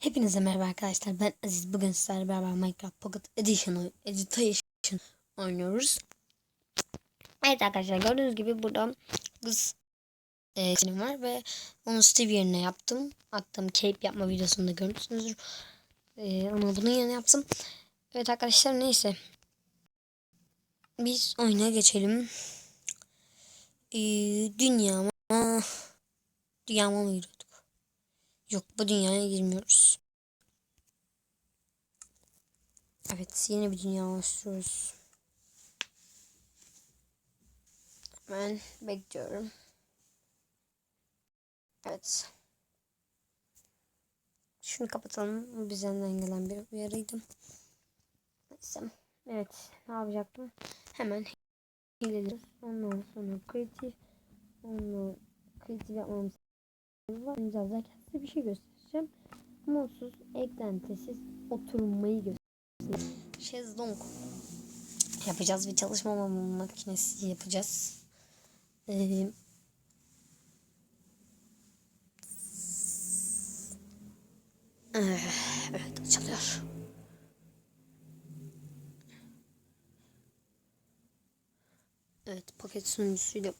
Hepinize merhaba arkadaşlar. Ben Aziz. Bugün sizlerle beraber Minecraft Pocket Edition, Edition oynuyoruz. Evet arkadaşlar gördüğünüz gibi burada kız e, var ve onu Steve yerine yaptım. Attım cape yapma videosunda görmüşsünüzdür. E, ama bunun yerine yaptım. Evet arkadaşlar neyse. Biz oyuna geçelim. E, dünyama dünyama mı giriyorduk? Yok bu dünyaya girmiyoruz. Evet yeni bir dünya başlıyoruz. Ben bekliyorum. Evet. Şunu kapatalım. Bizden gelen bir uyarıydı. Neyse. Evet. Ne yapacaktım? Hemen hileleri. Ondan sonra kreatif. Ondan kreatif yapmamız var. Oynayacağız derken size bir şey göstereceğim. Mutsuz, eklentisiz oturmayı göstereceğim. Şezlong yapacağız. Bir çalışma makinesi yapacağız. Ee, evet açılıyor. Evet paket sunucusuyla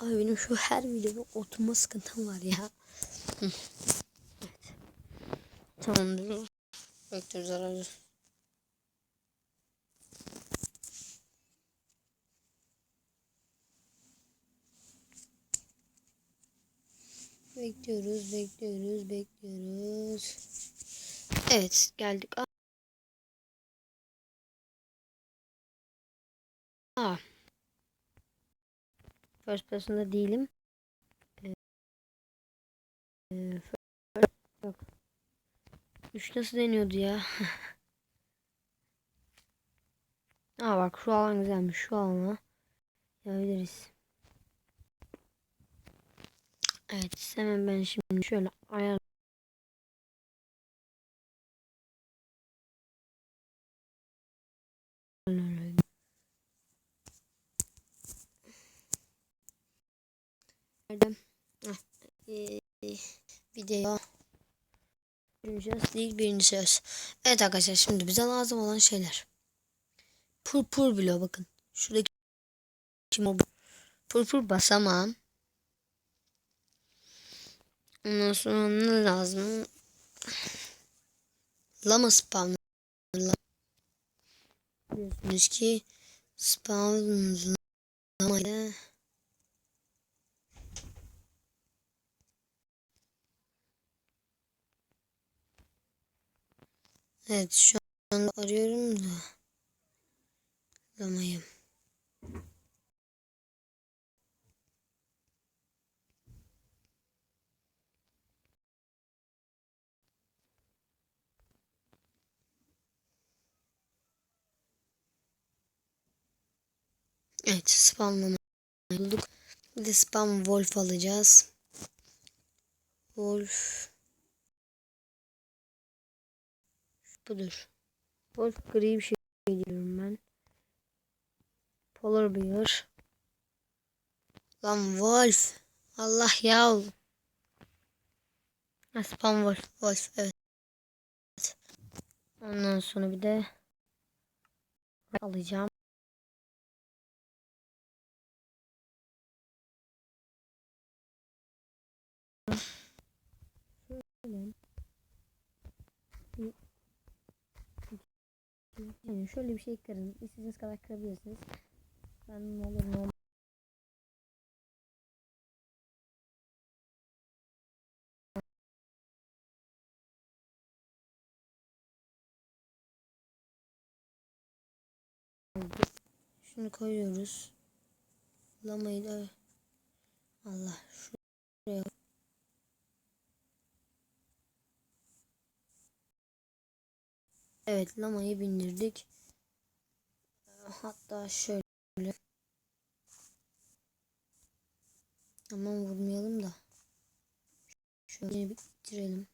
Ay benim şu her videoda oturma sıkıntım var ya. Hı. evet. Tamamdır. Bekliyoruz aracı. Bekliyoruz, bekliyoruz, bekliyoruz. Evet, geldik. Aa. First person'da değilim. Ee, yok. Üç nasıl deniyordu ya? Aa bak şu alan güzelmiş. Şu alana yapabiliriz. Evet hemen ben şimdi şöyle ayar Nerede? Ah, ee, video birinci değil birinci söz. Evet arkadaşlar şimdi bize lazım olan şeyler. Purpur bile bakın. Şuradaki Purpur basamağım. Ondan sonra ne lazım? Lama spawn. Biliyorsunuz ki spawn lama ile Evet şu anda arıyorum da lamayı. Evet spamlama bulduk. Bir de spam wolf alacağız. Wolf. Budur. Wolf gri bir şey diyorum ben. Polar bear. Lan wolf. Allah ya. Ha, spam wolf. Wolf evet. Ondan sonra bir de alacağım. Şöyle. Yani şöyle bir şey kırın. İstediğiniz kadar kırabilirsiniz. Ben ne olur ne olmaz. Şunu koyuyoruz. Lamayı da Allah şuraya Evet lamayı bindirdik. Hatta şöyle Aman vurmayalım da şöyle bitirelim.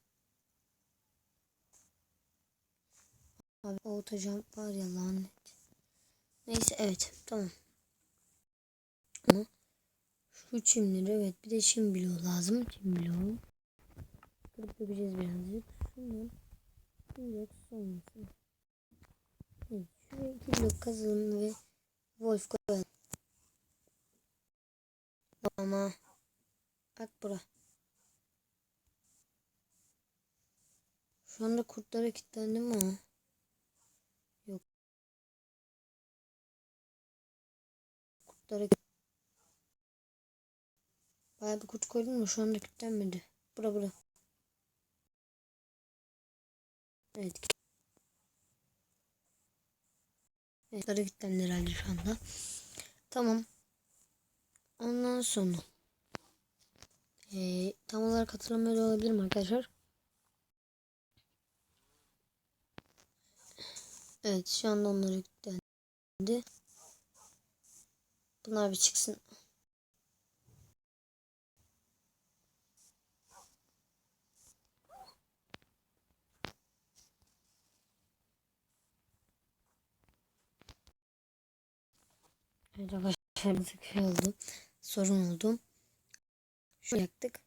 Abi auto jump var ya lanet. Neyse evet tamam. Ama şu çimleri evet bir de çim bloğu lazım. Çim bloğu. Kırıp dökeceğiz birazcık. Şunu blok sonrası. Evet, şuraya iki blok kazalım ve Wolf koyalım. Ama bak bura. Şu anda kurtlara kilitlendi mi? Yok. Kurtlara Bayağı bir kurt koydum da şu anda kilitlenmedi. Bura bura. Evet. Evet, kurtlara kilitlendi herhalde şu anda. Tamam. Ondan sonra ee, tam olarak hatırlamıyor olabilirim arkadaşlar. Evet şu anda onları yüklendi. Bunlar bir çıksın. Evet arkadaşlar bir şey oldu. Sorun oldu. Şunu yaktık.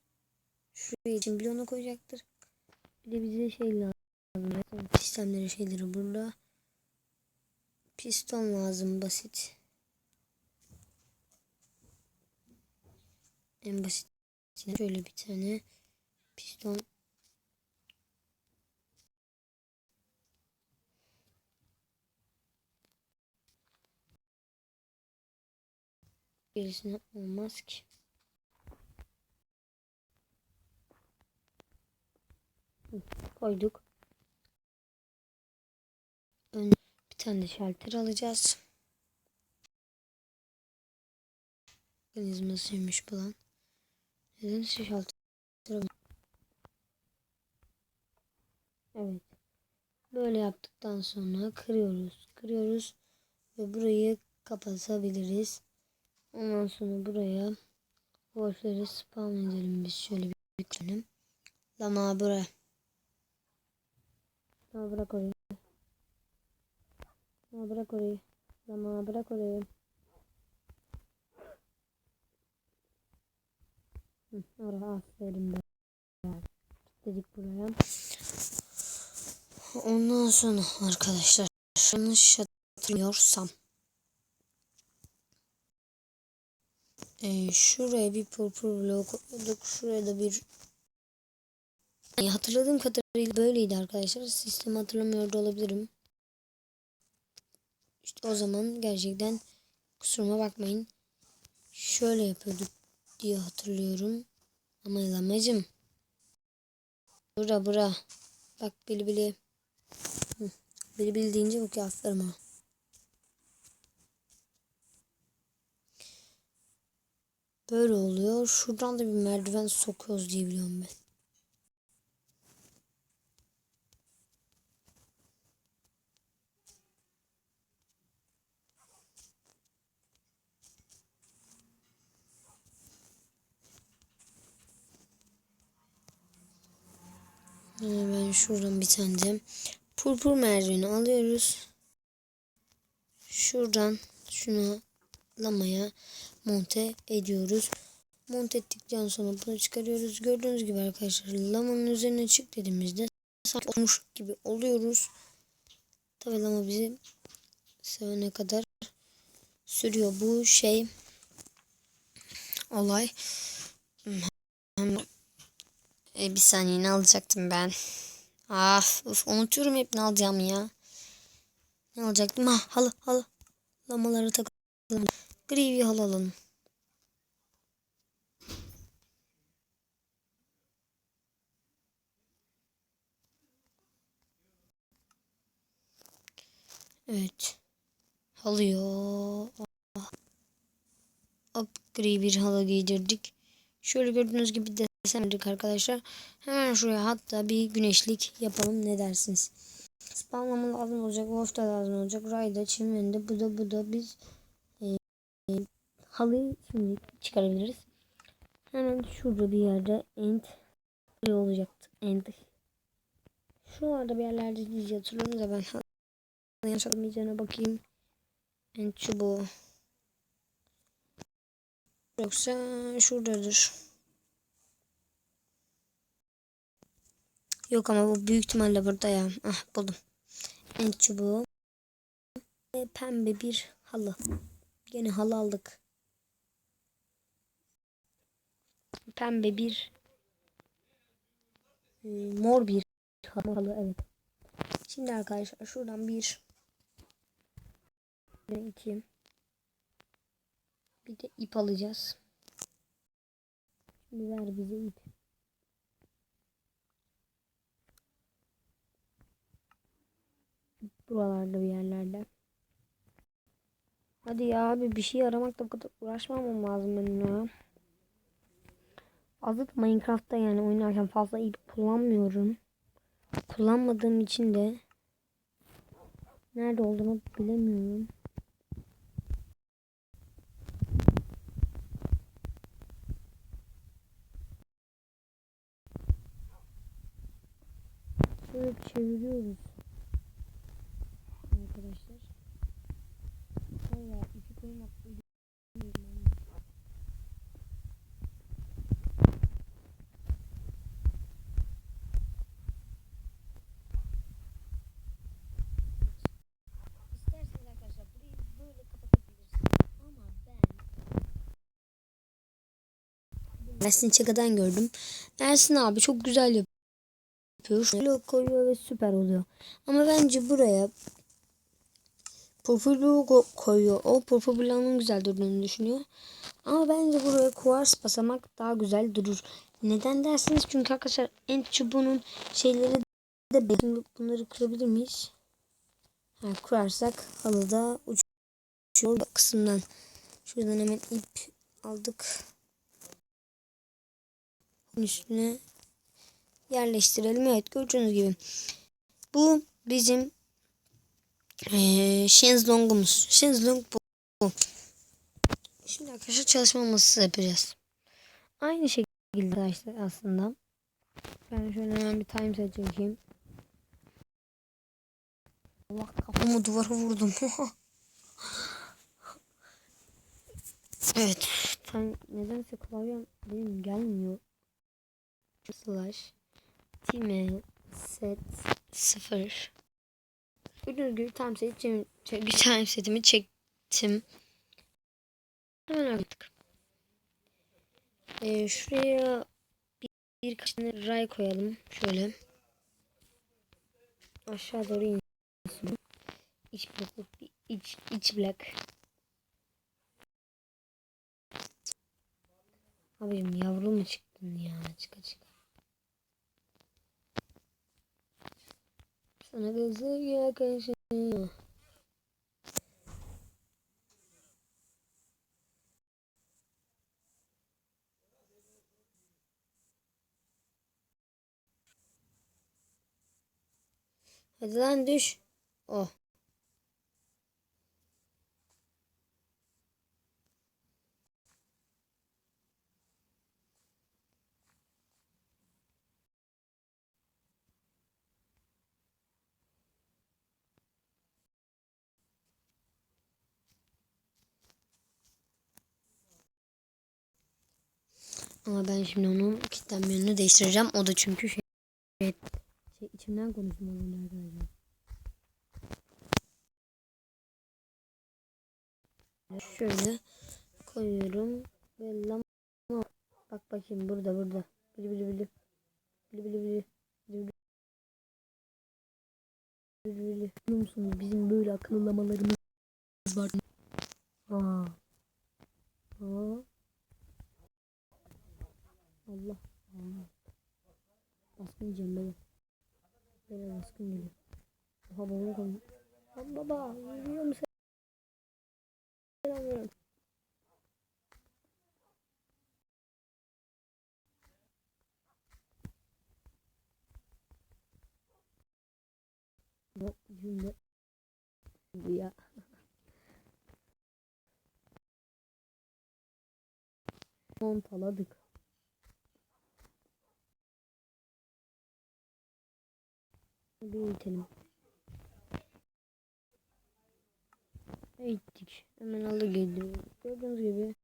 Şuraya için bloğunu koyacaktır. Bir de bize şey lazım. Sistemleri şeyleri burada. Piston lazım basit. En basit. Şöyle bir tane piston. Gerisine olmaz ki. Koyduk. Ön bir tane de şalter alacağız. Mekanizmasıymış bu lan. Neden şalter Evet. Böyle yaptıktan sonra kırıyoruz. Kırıyoruz. Ve burayı kapatabiliriz. Ondan sonra buraya wolfleri spawn edelim biz şöyle bir yüklenelim. Lama buraya. Lama bırak orayı. Lama bırak orayı. Lama bırak orayı. Hı, oraya aferin be. Dedik buraya. Ondan sonra arkadaşlar yanlış hatırlıyorsam Ee, şuraya bir purpur blok koyduk. Şuraya da bir ee, hatırladığım kadarıyla böyleydi arkadaşlar. Sistemi hatırlamıyor da olabilirim. İşte o zaman gerçekten kusuruma bakmayın. Şöyle yapıyorduk diye hatırlıyorum. Ama lamacım. Bura bura. Bak bili bili. Bili bili deyince kıyafetlerim ha. Böyle oluyor. Şuradan da bir merdiven sokuyoruz diye biliyorum ben. Ben şuradan bir tane de purpur merdiveni alıyoruz. Şuradan şunu lamaya monte ediyoruz. Monte ettikten sonra bunu çıkarıyoruz. Gördüğünüz gibi arkadaşlar lamanın üzerine çık dediğimizde sanki olmuş gibi oluyoruz. Tabi lama bizi sevene kadar sürüyor bu şey olay. E, bir saniye ne alacaktım ben? Ah, uf, unutuyorum hep ne alacağım ya. Ne alacaktım? Ha, halı halı. Lamaları takalım. Gri bir halı alalım. Evet. Halıyor. Hop gri bir halı giydirdik. Şöyle gördüğünüz gibi desendik arkadaşlar. Hemen şuraya hatta bir güneşlik yapalım ne dersiniz? Spawnlama lazım olacak. Wolf da lazım olacak. Rayda, çimende, bu da bu da biz halıyı şimdi çıkarabiliriz. Hemen şurada bir yerde end olacaktı. End. Şuralarda bir yerlerde diye hatırlıyorum da ben yanlış hatırlamayacağına bakayım. End çubuğu. Yoksa şuradadır. Yok ama bu büyük ihtimalle burada ya. Ah buldum. En çubuğu. Ve pembe bir halı. Gene halı aldık. Pembe bir e, mor bir halı evet. Şimdi arkadaşlar şuradan bir ve iki bir de ip alacağız. Şimdi ver bize ip. Buralarda bir yerlerde. Hadi ya abi bir şey aramakla bu kadar uğraşmamam lazım benim ya. Azıcık Minecraft'ta yani oynarken fazla ip kullanmıyorum. Kullanmadığım için de nerede olduğunu bilemiyorum. Böyle çeviriyoruz. Arkadaşlar. Valla ipi koymak bilmiyorum. İsterseniz arkadaşlar burayı böyle kapatabilirsiniz. Ama ben Ersin Çaka'dan gördüm. Ersin abi çok güzel yapıyor. Şöyle koyuyor ve süper oluyor. Ama bence buraya bloğu koyuyor. O profil bloğunun güzel durduğunu düşünüyor. Ama bence buraya kuvars basamak daha güzel durur. Neden dersiniz? Çünkü arkadaşlar en çubuğunun şeyleri de bunları kırabilir miyiz? Ha, kurarsak halıda uçuyor kısımdan. Şuradan hemen ip aldık. Üstüne yerleştirelim. Evet gördüğünüz gibi. Bu bizim ee, şezlongumuz. Şezlong bu. bu. Şimdi arkadaşlar çalışma masası yapacağız. Aynı şekilde arkadaşlar aslında. Ben şöyle hemen bir time set çekeyim. Allah kafamı duvara vurdum. evet. Sen nedense klavyem benim gelmiyor. Slash time set 0 Gördüğünüz gibi time set çek, time setimi çektim. Hemen artık. Ee, şuraya bir, birkaç tane ray koyalım. Şöyle. Aşağı doğru in. İç blok, iç, iç blok. Abicim yavru mu çıktın ya? Çıka çıka. Sana gözler yaklaşıyor. Hadi lan düş. Oh. Ama ben şimdi onun kilitlenmelerini değiştireceğim. O da çünkü şey... Evet. Şey, içimden konuşmalıyım arkadaşlar. Şöyle koyuyorum. Ve lama... Bak bakayım burada burada. Bili bili bili. Bili bili bili. Bili bili. Bili bili. Biliyor musunuz bizim böyle akıllamalarımız var. Aa. Allah. Baskın yiyeceğim böyle. Böyle baskın geliyor. Oha babamı koydum. Baba biliyor musun? Selamıyorum. Bu cümle bu ya. Montaladık. Büyütelim. Eğittik. Hemen aldı geliyor. Gördüğünüz gibi.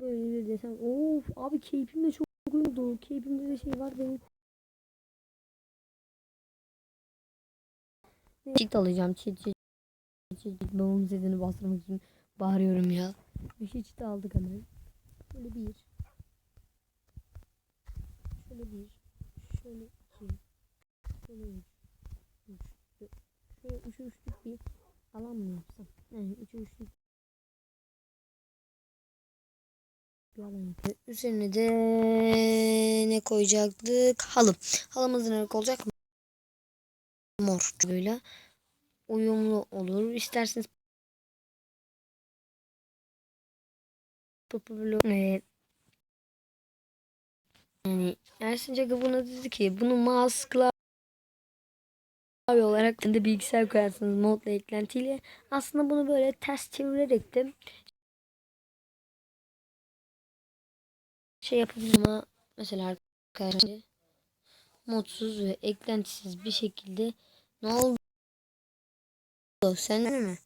Böyle bir desen. Of abi keyfim de çok oldu. Keyfimde de şey var benim. Çit alacağım. Çit çit. Çit çit. Babamın sesini bastırmak için bağırıyorum ya. Bir şey çit aldık hemen. Şöyle bir. Şöyle bir. Şöyle iki. Şöyle. Üç. Şöyle üçü üçlük bir alan mı yapsam? Yani üçü üçlük bir alan yapıyor. Üzerine de ne koyacaktık? Halı. Halımız ne renk olacak? Mor. Böyle uyumlu olur. İsterseniz Purple e, yani Ersin Caga buna dedi ki bunu mouse klavye olarak da bilgisayar koyarsınız modla eklentiyle. Aslında bunu böyle ters çevirerek de şey ama mesela arkadaşlar modsuz ve eklentisiz bir şekilde ne oldu? Sen mi?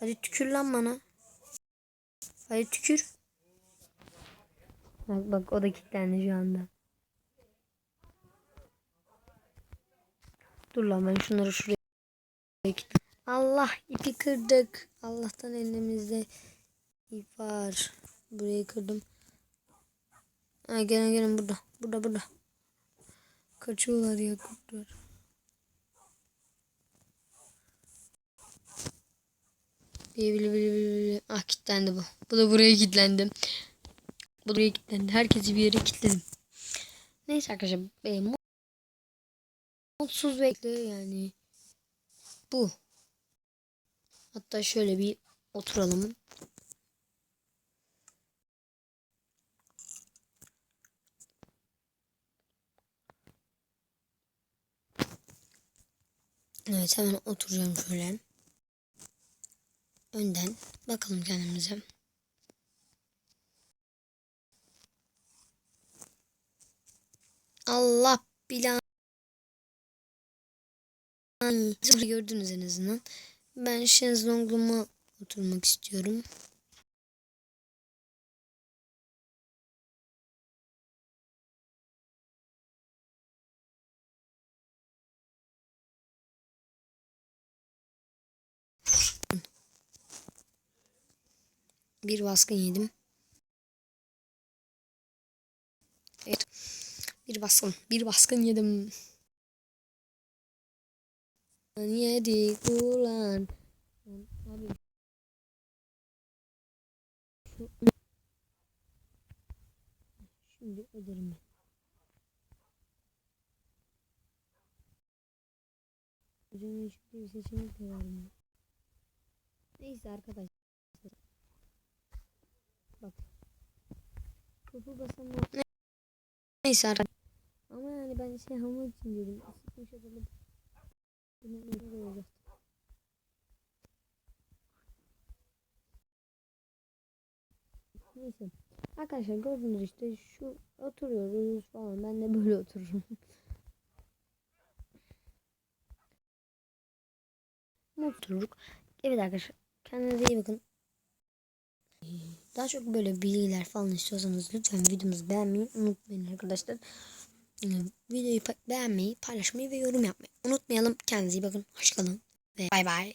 Hadi tükür lan bana. Hadi tükür. Bak bak o da kilitlendi şu anda. Dur lan ben şunları şuraya Allah ipi kırdık. Allah'tan elimizde ip var. Burayı kırdım. Ha, gelin gelin burada. Burada burada. Kaçıyorlar ya kurtlar. Bili bili bili bili. Ah kilitlendi bu. Bu da buraya kilitlendi. Bu buraya kilitlendi. Herkesi bir yere kilitledim. Neyse arkadaşlar. E, mutsuz bekle yani. Bu. Hatta şöyle bir oturalım. Evet hemen oturacağım şöyle. Önden bakalım kendimize. Allah bilan. Siz gördünüz en azından. Ben şezlonguma oturmak istiyorum. Bir baskın yedim. Evet. Bir baskın. Bir baskın yedim. Yedik ulan. Abi. Şimdi öderim ben. Hocam hiçbir bir seçenek de vermiyor. Neyse arkadaşlar. Bak. Topu ne? Neyse arkadaşlar. Ama yani ben şey almak için dedim. Neyse. Arkadaşlar gördünüz işte şu oturuyoruz falan. Ben de böyle otururum. Mutluluk. Evet arkadaşlar. Kendinize iyi bakın. Daha çok böyle bilgiler falan istiyorsanız lütfen videomuzu beğenmeyi unutmayın arkadaşlar. Ee, Videoyu beğenmeyi, paylaşmayı ve yorum yapmayı unutmayalım. Kendinize iyi bakın. Hoşçakalın ve bay bay.